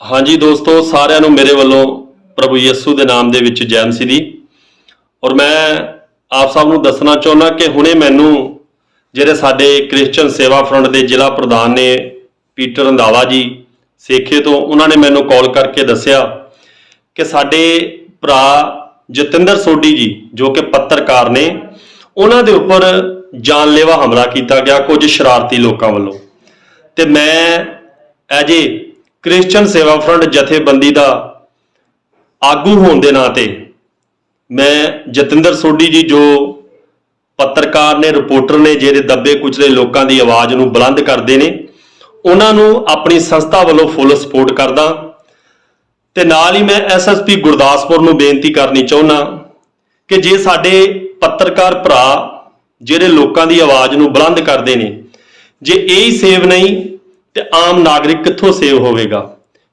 ਹਾਂਜੀ ਦੋਸਤੋ, ਸਾਰਿਆਂ ਨੂੰ ਮੇਰੇ ਵੱਲੋਂ ਪ੍ਰਭੂ ਯਿਸੂ ਦੇ ਨਾਮ ਦੇ ਵਿੱਚ ਜੈ ਮਸੀਹ ਦੀ। ਔਰ ਮੈਂ ਆਪ ਸਭ ਨੂੰ ਦੱਸਣਾ ਚਾਹੁੰਦਾ ਕਿ ਹੁਣੇ ਮੈਨੂੰ ਜਿਹੜੇ ਸਾਡੇ ਕ੍ਰਿਸਚੀਅਨ ਸੇਵਾ ਫਰੰਟ ਦੇ ਜ਼ਿਲ੍ਹਾ ਪ੍ਰਧਾਨ ਨੇ ਪੀਟਰ ਰੰਧਾਵਾ ਜੀ ਸੇਖੇ ਤੋਂ, ਉਹਨਾਂ ਨੇ ਮੈਨੂੰ ਕਾਲ ਕਰਕੇ ਦੱਸਿਆ ਕਿ ਸਾਡੇ ਭਰਾ ਜਤਿੰਦਰ ਸੋਢੀ ਜੀ, ਜੋ ਕਿ ਪੱਤਰਕਾਰ ਨੇ, ਉਹਨਾਂ ਦੇ ਉੱਪਰ ਜਾਨਲੇਵਾ ਹਮਲਾ ਕੀਤਾ ਗਿਆ ਕੁਝ ਸ਼ਰਾਰਤੀ ਲੋਕਾਂ ਵੱਲੋਂ। ਤੇ ਮੈਂ as a Christian Seva front ਜਥੇਬੰਦੀ ਦਾ ਆਗੂ ਹੋਣ ਦੇ ਨਾਤੇ ਮੈਂ ਜਤਿੰਦਰ ਸੋਢੀ ਜੀ ਜੋ ਪੱਤਰਕਾਰ ਨੇ, ਰਿਪੋਰਟਰ ਨੇ, ਜਿਹੜੇ ਦੱਬੇ ਕੁਚਲੇ ਲੋਕਾਂ ਦੀ ਆਵਾਜ਼ ਨੂੰ ਬੁਲੰਦ ਕਰਦੇ ਨੇ, ਉਹਨਾਂ ਨੂੰ ਆਪਣੀ ਸੰਸਥਾ ਵੱਲੋਂ ਫੁੱਲ ਸਪੋਰਟ ਕਰਦਾ ਤੇ ਨਾਲ ਹੀ ਮੈਂ ਐਸਐਸਪੀ ਗੁਰਦਾਸਪੁਰ ਨੂੰ ਬੇਨਤੀ ਕਰਨੀ ਚਾਹੁੰਦਾ ਕਿ ਜੇ ਸਾਡੇ ਪੱਤਰਕਾਰ ਭਰਾ ਜਿਹੜੇ ਲੋਕਾਂ ਦੀ ਆਵਾਜ਼ ਨੂੰ ਬੁਲੰਦ ਕਰਦੇ ਨੇ, ਜੇ ਇਹ ਹੀ ਸੇਵ ਨਹੀਂ ਤੇ ਆਮ ਨਾਗਰਿਕ ਕਿੱਥੋਂ ਸੇਵ ਹੋਵੇਗਾ?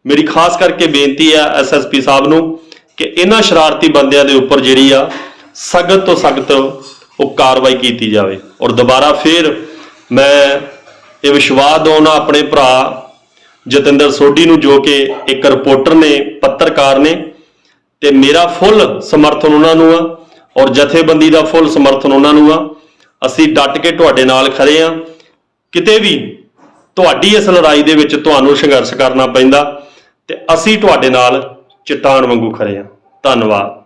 ਮੇਰੀ ਖਾਸ ਕਰਕੇ ਬੇਨਤੀ ਹੈ ਐਸਐਸਪੀ ਸਾਹਿਬ ਨੂੰ ਕਿ ਇਹਨਾਂ ਸ਼ਰਾਰਤੀ ਬੰਦਿਆਂ ਦੇ ਉੱਪਰ ਜਿਹੜੀ ਆ ਸਖਤ ਤੋਂ ਸਖਤ ਉਹ ਕਾਰਵਾਈ ਕੀਤੀ ਜਾਵੇ। ਔਰ ਦੁਬਾਰਾ ਫੇਰ ਮੈਂ ਇਹ ਵਿਸ਼ਵਾਸ ਦਵਾਉਣਾ ਆਪਣੇ ਭਰਾ ਜਤਿੰਦਰ ਸੋਢੀ ਨੂੰ ਜੋ ਕਿ ਇੱਕ ਰਿਪੋਰਟਰ ਨੇ, ਪੱਤਰਕਾਰ ਨੇ ਤੇ ਮੇਰਾ ਫੁੱਲ ਸਮਰਥਨ ਉਹਨਾਂ ਨੂੰ ਆ ਔਰ ਜਥੇਬੰਦੀ ਦਾ ਫੁੱਲ ਸਮਰਥਨ ਉਹਨਾਂ ਨੂੰ ਆ। ਅਸੀਂ ਡਟ ਕੇ ਤੁਹਾਡੇ ਨਾਲ ਖੜੇ ਆ ਕਿਤੇ ਵੀ ਤੁਹਾਡੀ ਇਸ ਲੜਾਈ ਦੇ ਵਿੱਚ ਤੁਹਾਨੂੰ ਸੰਘਰਸ਼ ਕਰਨਾ ਪੈਂਦਾ ਤੇ ਅਸੀਂ ਤੁਹਾਡੇ ਨਾਲ ਚਟਾਨ ਵਾਂਗੂ ਖੜੇ ਆ ਧੰਨਵਾਦ।